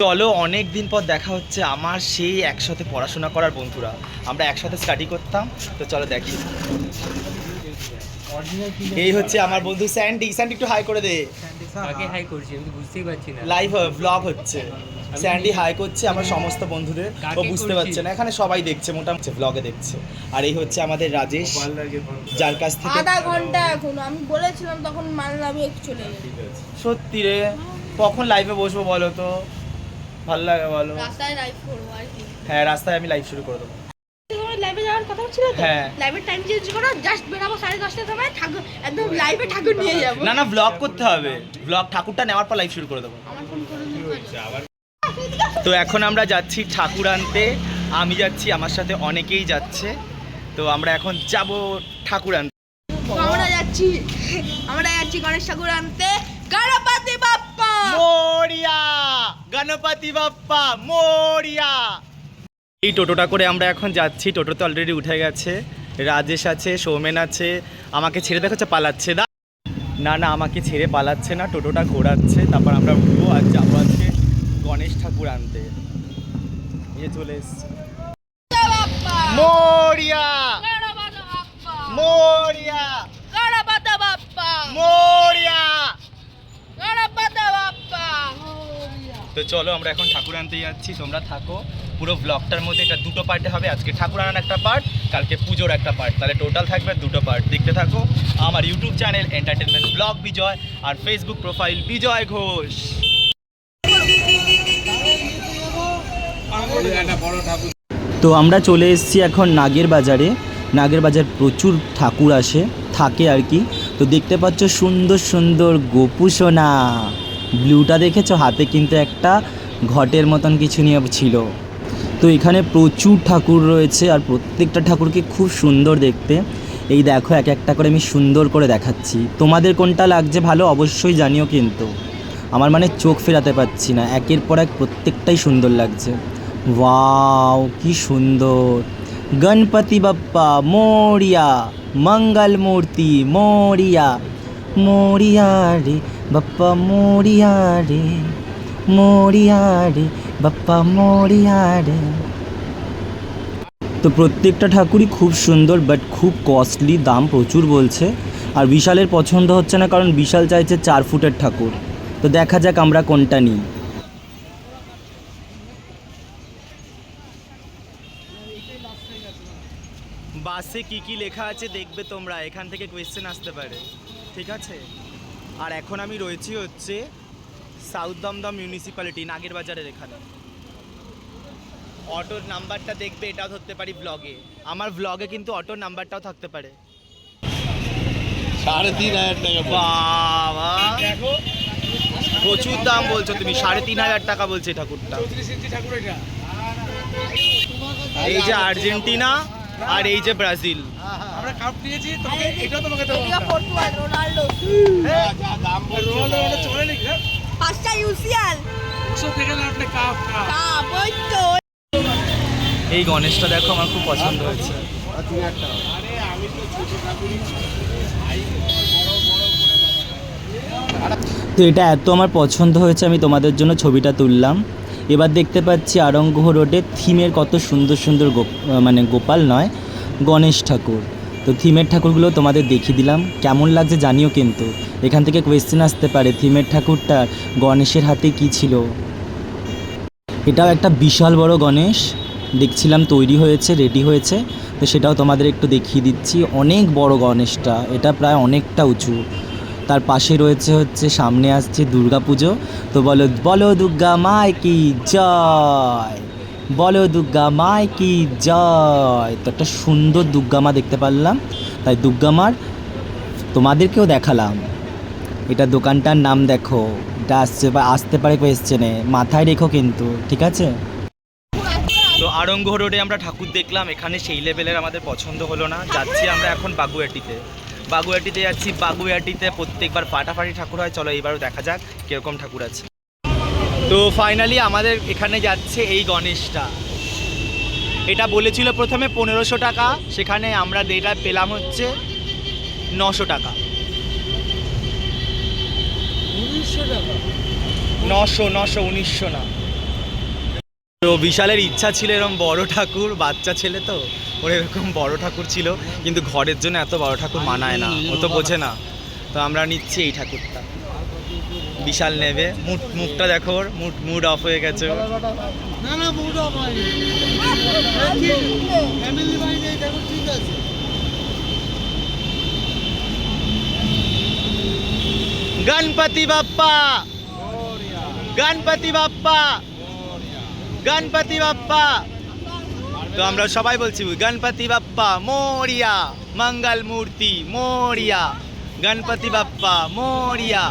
চলো অনেক দিন পর দেখা হচ্ছে আমার সেই একসাথে পড়াশোনা করার বন্ধুরা। আমরা একসাথে স্টাডি করতাম তো চলো দেখি। এই হচ্ছে আমার বন্ধু স্যান্ডি স্যান্ডি একটু হাই করে দে। কাকে হাই করছি? আমি বুঝতেই পারছি না। লাইভ ব্লগ হচ্ছে। স্যান্ডি হাই করছে আমার সমস্ত বন্ধুদের। ও বুঝতে পারছে না এখানে সবাই দেখছে মোটামুটি ব্লগে দেখছে। আর এই হচ্ছে আমাদের রাজেশ যার কাছ থেকে আধা ঘণ্টা এখন আমি বলেছিলাম তখন নামিয়ে চলে গেল সত্যি রে কখন লাইভে বসবো বলো তো? ভালো লাগে বলো রাস্তায় লাইভ করব আর কি। হ্যাঁ রাস্তায় আমি লাইভ শুরু করে দেবো। লাইভে যাওয়ার কথা ছিল তো? হ্যাঁ। লাইভের টাইম চেঞ্জ করো জাস্ট বেরাবো সাড়ে দশটার সময় ঠাকুর একদম লাইভে ঠাকুর নিয়ে যাব। না না ব্লগ করতে হবে। ব্লগ ঠাকুরটা নেওয়ার পর লাইভ শুরু করে দেবো। আমার ফোন করে তো এখন আমরা যাচ্ছি ঠাকুর আনতে। আমি যাচ্ছি আমার সাথে অনেকেই যাচ্ছে। তো আমরা এখন যাব ঠাকুর আনতে। আমরা যাচ্ছি আমরা যাচ্ছি গণেশ ঠাকুর আনতে। গণপতি বাপ্পা মোরিয়া। এই টোটোটা করে আমরা এখন যাচ্ছি। টোটোতে অলরেডি উঠে গেছে। রাজেশ আছে সৌমেন আছে। আমাকে ছেড়ে দেখাচ্ছে পালাচ্ছে। দা না না আমাকে ছেড়ে পালাচ্ছে না। টোটোটা ঘোরাচ্ছে। তারপর আমরা উঠবো আর যাব আজকে গণেশ ঠাকুর আনতে। এই যে চলে এসছে। মোরিয়া গণপতি বাপ্পা মোরিয়া গণপতি বাপ্পা মোরিয়া গণপতি বাপ্পা তো চলো আমরা এখন ঠাকুর আনতে যাচ্ছি, তোমরা থাকো। পুরো ব্লগটার মধ্যে এটা দুটো পার্টে হবে, আজকে ঠাকুর আনার একটা পার্ট কালকে পুজোর একটা পার্ট তাহলে টোটাল থাকবে দুটো পার্ট দেখতে থাকো, আমার YouTube channel entertainment blog Bijoy আর ফেসবুক প্রোফাইল বিজয় ঘোষ তো আমরা চলে এসেছি এখন নাগের বাজারে। নাগের বাজার প্রচুর ঠাকুর আসে, থাকে আর কি। তো দেখতে পাচ্ছ সুন্দর সুন্দর গোপুসোনা ব্লুটা দেখেছ? হাতে কিন্তু একটা ঘটের মতন কিছু নিয়ে ছিল। তো এখানে প্রচুর ঠাকুর রয়েছে আর প্রত্যেকটা ঠাকুরকে খুব সুন্দর দেখতে। এই দেখো, এক একটা করে আমি সুন্দর করে দেখাচ্ছি। তোমাদের কোনটা লাগছে ভালো অবশ্যই জানিও কিন্তু। আমার মানে চোখ ফেরাতে পারছি না। একের পর এক প্রত্যেকটাই সুন্দর লাগছে। ওয়াও, কি সুন্দর! গণপতি বাপ্পা, মোরিয়া মঙ্গল মূর্তি মোরিয়া মোরিয়া রে। বাপ্পা মোরিয়া রে বাপ্পা মোরিয়া রে তো প্রত্যেকটা ঠাকুরই খুব সুন্দর বাট খুব কস্টলি দাম প্রচুর বলছে। আর বিশালের পছন্দ হচ্ছে না কারণ বিশাল চাইছে চার ফুটের ঠাকুর। তো দেখা যাক আমরা কোনটা নিই। বাসে কি কি লেখা আছে দেখবে তোমরা, এখান থেকে কোয়েশ্চেন আসতে পারে। ঠিক আছে? আর এখন আমি রয়েছি হচ্ছে সাউথ দমদম মিউনিসিপ্যালিটি নাগের বাজারের এখানে। অটোর নাম্বারটা দেখবে এটাও ধরতে পারি ব্লগে আমার ব্লগে কিন্তু অটোর নাম্বারটাও থাকতে পারে। সাড়ে তিন হাজার টাকা বাবা! প্রচুর দাম বলছো তুমি সাড়ে তিন হাজার টাকা বলছে এই ঠাকুরটা। এই যে আর্জেন্টিনা আর এই যে ব্রাজিল। আমরা কাপ নিয়েছি তোমাকে এটাও তোমাকে দেবো। এদিকে পর্তুগাল রোনাল্ডো। দাম রোনাল্ডো রোনাল্ডো চলে নি পাঁচটা ইউসিএল। না আপনি কাপ কাপ কাপ ওই তো এই গণেশটা দেখো আমার খুব পছন্দ হয়েছে। আরে আমি তো ছোট ঠাকুরই তো এটা এত আমার পছন্দ হয়েছে আমি তোমাদের জন্য ছবিটা তুললাম। এবার দেখতে পাচ্ছি আরঙ্গহ রোডে থিমের কত সুন্দর সুন্দর মানে গোপাল নয়, গণেশ ঠাকুর। তো থিমের ঠাকুরগুলো তোমাদের দেখিয়ে দিলাম। কেমন লাগছে জানিও কিন্তু। এখান থেকে কোয়েশ্চেন আসতে পারে, থিমের ঠাকুরটা গণেশের হাতে কি ছিল? এটাও একটা বিশাল বড় গণেশ। দেখছিলাম তৈরি হয়েছে রেডি হয়েছে। তো সেটাও তোমাদের একটু দেখিয়ে দিচ্ছি। অনেক বড় গণেশটা, এটা প্রায় অনেকটা উঁচু। তার পাশে রয়েছে হচ্ছে, সামনে আসছে দুর্গা পুজো তো বলো বলো দুর্গা মায় কি জয়? বলো দুর্গা মায় কি জয়? তো একটা সুন্দর দুর্গা মা দেখতে পারলাম। তাই দুর্গা মার তোমাদেরকেও দেখালাম। এটা দোকানটার নাম দেখো। এটা আসছে বা, আসতে পারে কোয়েশ্চেনে মাথায় রেখো কিন্তু, ঠিক আছে? তো আরঙ্গ রোডে আমরা ঠাকুর দেখলাম। এখানে সেই লেভেলের আমাদের পছন্দ হলো না। যাচ্ছি আমরা এখন বাগুয়াটিতে। বাগুয়াটিতে যাচ্ছি। বাগুয়াটিতে প্রত্যেকবার ফাটাফাটি ঠাকুর হয়। চলো এইবারও দেখা যাক কীরকম ঠাকুর আছে। তো ফাইনালি আমাদের এখানে যাচ্ছে এই গণেশটা। এটা বলেছিল প্রথমে পনেরোশো টাকা সেখানে আমরা এটা পেলাম হচ্ছে নশো টাকা। টাকা? নশো নশো উনিশশো না। তো বিশালের ইচ্ছা ছিল এরকম বড় ঠাকুর বাচ্চা ছেলে তো ওর এরকম বড় ঠাকুর ছিল কিন্তু ঘরের জন্য এত বড় ঠাকুর মানায় না ও তো বোঝে না। তো আমরা নিচ্ছি এই ঠাকুরটা। বিশাল নেবে। মুড মুখটা দেখো ওর মুড মুড অফ হয়ে গেছে গণপতি বাপ্পা! গণপতি বাপ্পা! গণপতি বাপ্পা। তো আমরা সবাই বলছি, গণপতি বাপ্পা, মোরিয়া মঙ্গল মূর্তি মোরিয়া। গণপতি বাপ্পা, মোরিয়া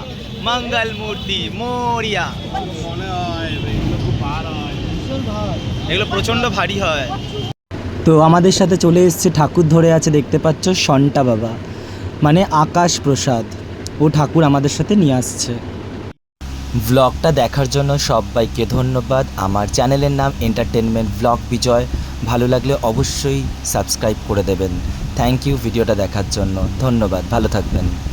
মঙ্গল মূর্তি মোরিয়া। এগুলো প্রচণ্ড ভারী হয়। তো আমাদের সাথে চলে এসছে ঠাকুর ধরে আছে, দেখতে পাচ্ছ সন্টা বাবা। মানে আকাশ প্রসাদ। ও ঠাকুর আমাদের সাথে নিয়ে আসছে। ব্লগটা দেখার জন্য সবাইকে ধন্যবাদ। আমার চ্যানেলের নাম এন্টারটেনমেন্ট ব্লগ বিজয় ভালো লাগলে অবশ্যই সাবস্ক্রাইব করে দেবেন। থ্যাংক ইউ ভিডিওটা দেখার জন্য। ধন্যবাদ। ভালো থাকবেন।